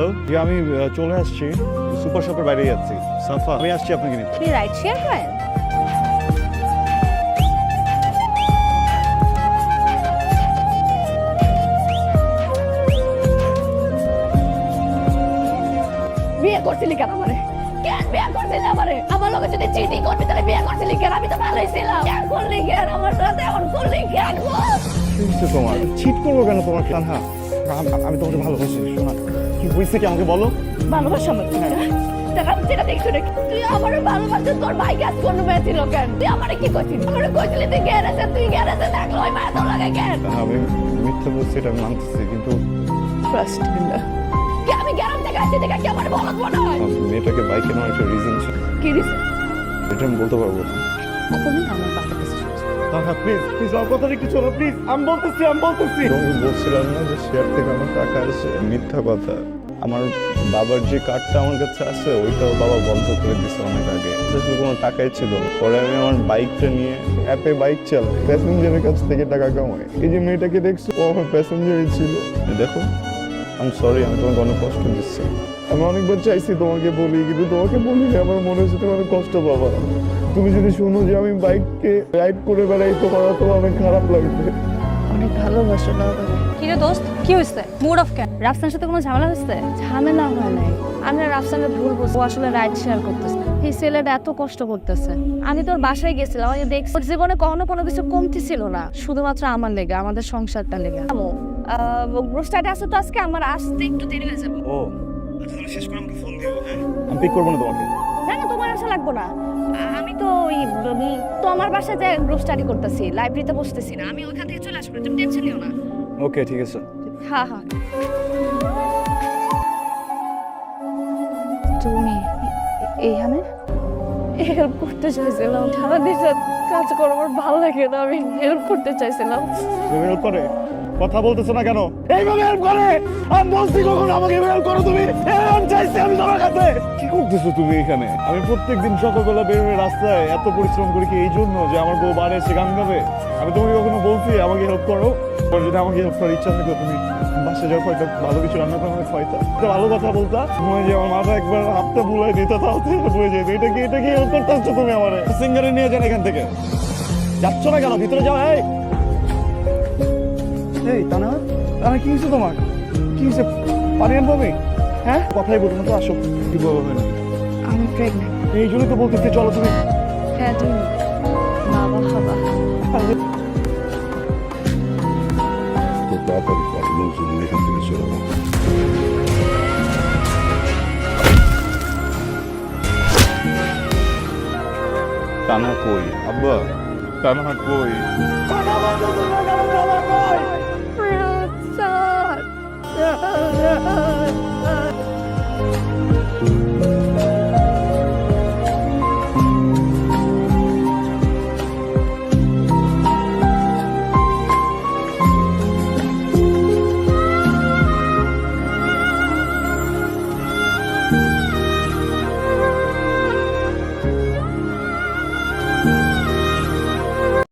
Hello জি আমি চলে আসছি। সুপার শপের বাইরে যাচ্ছি। সাফা আমি আসছি আপনাকে নিতে আপনি রাইড শেয়ার করেন বিয়ে করছিলি কেন আমারে? কেন বিয়ে করছিলি আমারে? আমার লগে যদি চিটিং করবি তাহলে বিয়ে করছিলি কেন? আমি তো ভালোই ছিলাম। কেন করলি কেন? আমার সাথে এমন করলি কেন? তোমার? চিট করব কেন তোমার? কানহা আমি তোমাকে ভালোবাসি শোনা। কি হয়েছে কি আমাকে বলো? ভালোবাসা আমার দেখা যেটা দেখছ রে তুই আমার ভালোবাসা তোর ভাই কাজ করতে পেরেছিল কেন? তুই আমারে কি করছিস? আমার কইছিলি তুই গ্যারেজে তুই গ্যারেজে দেখল ওই মারা তোর লাগে কেন? আমি মিথ্যা বলছি এটা আমি মানতেছি কিন্তু ট্রাস্ট কি আমি গ্যারাম থেকে আসছি দেখা কি আমার বলত মনে হয়? মেয়েটাকে বাইকে নেওয়ার একটা রিজন ছিল। কি দিস এটা আমি বলতে পারব না। তুমি আমার বাবার হ্যাঁ প্লিজ প্লিজ আমার কথা একটু শোনো প্লিজ আমি বলতেছি আমি বলতেছি। আমি বলছিলাম না যে শেয়ার থেকে আমার টাকা আসে মিথ্যা কথা। আমার বাবার যে কার্ডটা আমার কাছে আছে, ওইটাও বাবা বন্ধ করে দিছে অনেক আগে। সেটা কোনো টাকাই ছিল পরে আমি আমার বাইকটা নিয়ে অ্যাপে বাইক চালাই। প্যাসেঞ্জারের কাছ থেকে টাকা কামাই। এই যে মেয়েটাকে দেখছ, ও আমার প্যাসেঞ্জারই ছিল। দেখো আমি সরি আমি তোমাকে অনেক কষ্ট দিচ্ছি। আমি অনেকবার চাইছি তোমাকে বলি কিন্তু তোমাকে বলি আমার মনে হচ্ছে তুমি অনেক কষ্ট পাবা। তুমি যদি শুনো যে আমি বাইককে রাইড করে বেড়াই তোমার তো অনেক খারাপ লাগবে। অনেক ভালোবাসো না কিরে দোস্ত কি হয়েছে মুড অফ কেন? রাফসানের সাথে কোনো ঝামেলা হয়েছে ঝামেলা হয় নাই। আমি রাফসানের ভুল বুঝছি ও আসলে রাইড শেয়ার করতেছে। এই ছেলেটা এত কষ্ট করতেছে। আমি তোর বাসায় গেছিলাম। আমি দেখছি ওর জীবনে কখনো কোনো কিছু কমতি ছিল না। শুধুমাত্র আমার লেগে আমাদের সংসারটা লেগে। গ্রুপস্টার্টে আছে তো আজকে আমার আসতে একটু দেরি হয়ে যাবে। ও শেষ করে আমাকে ফোন দিও হ্যাঁ? আমি পিক করব না তোমাকে। না না তোমার আসা লাগবো না। আমি তো ওই তো আমার বাসায় যে গ্রুপ স্টাডি করতেছি লাইব্রেরিতে বসতেছি না আমি ওইখান থেকে চলে আসব তুমি টেনশন নিও না। ওকে ঠিক আছে। হ্যাঁ হ্যাঁ। তুমি এইখানে হেল্প করতে চাইছিলাম সারা দিন কাজ করো আমার ভালো লাগে না আমি হেল্প করতে চাইছিলাম। তুমি হেল্প করে? কথা বলতেছো না কেন? এইভাবে হেল্প করে? আমি বলছি কখন আমাকে হেল্প করো তুমি? হেল্প কি করতেছো তুমি এখানে? আমি প্রত্যেকদিন সকালবেলা বের হয়ে রাস্তায় এত পরিশ্রম করি কি এই জন্য যে আমার বউ বারে এসে গান গাবে? আমি তোমাকে কখনো বলছি, আমাকে হেল্প করো? আর যদি আমাকে হেল্প করার ইচ্ছা থাকে, তুমি বাসে যাও, হয়তো ভালো কিছু রান্না করে আমাকে খাইতা একটা ভালো কথা বলতা। মনে যে আমার মাথা একবার হাতটা বুলাই দিত, তাও তো বুঝে যেত। এটা কি এটা কি হেল্প করতে আসছো তুমি আমার? সিঙ্গারে নিয়ে যান এখান থেকে। যাচ্ছ না কেন? ভিতরে যাও, এই। এই তানা তানা কি হয়েছে তোমার? কি হয়েছে পানি আনব আমি? হ্যাঁ? কথাই বলব তো আসো। কি বলব না আমি প্রেগনেন্ট এই জন্যই তো বলতেছি চলো তুমি। হ্যাঁ তুমি। বাবা বাবা। তো তাড়াতাড়ি কর লোকজন এখান থেকে চলে যাবে তানা কই? আব্বা তানা কই?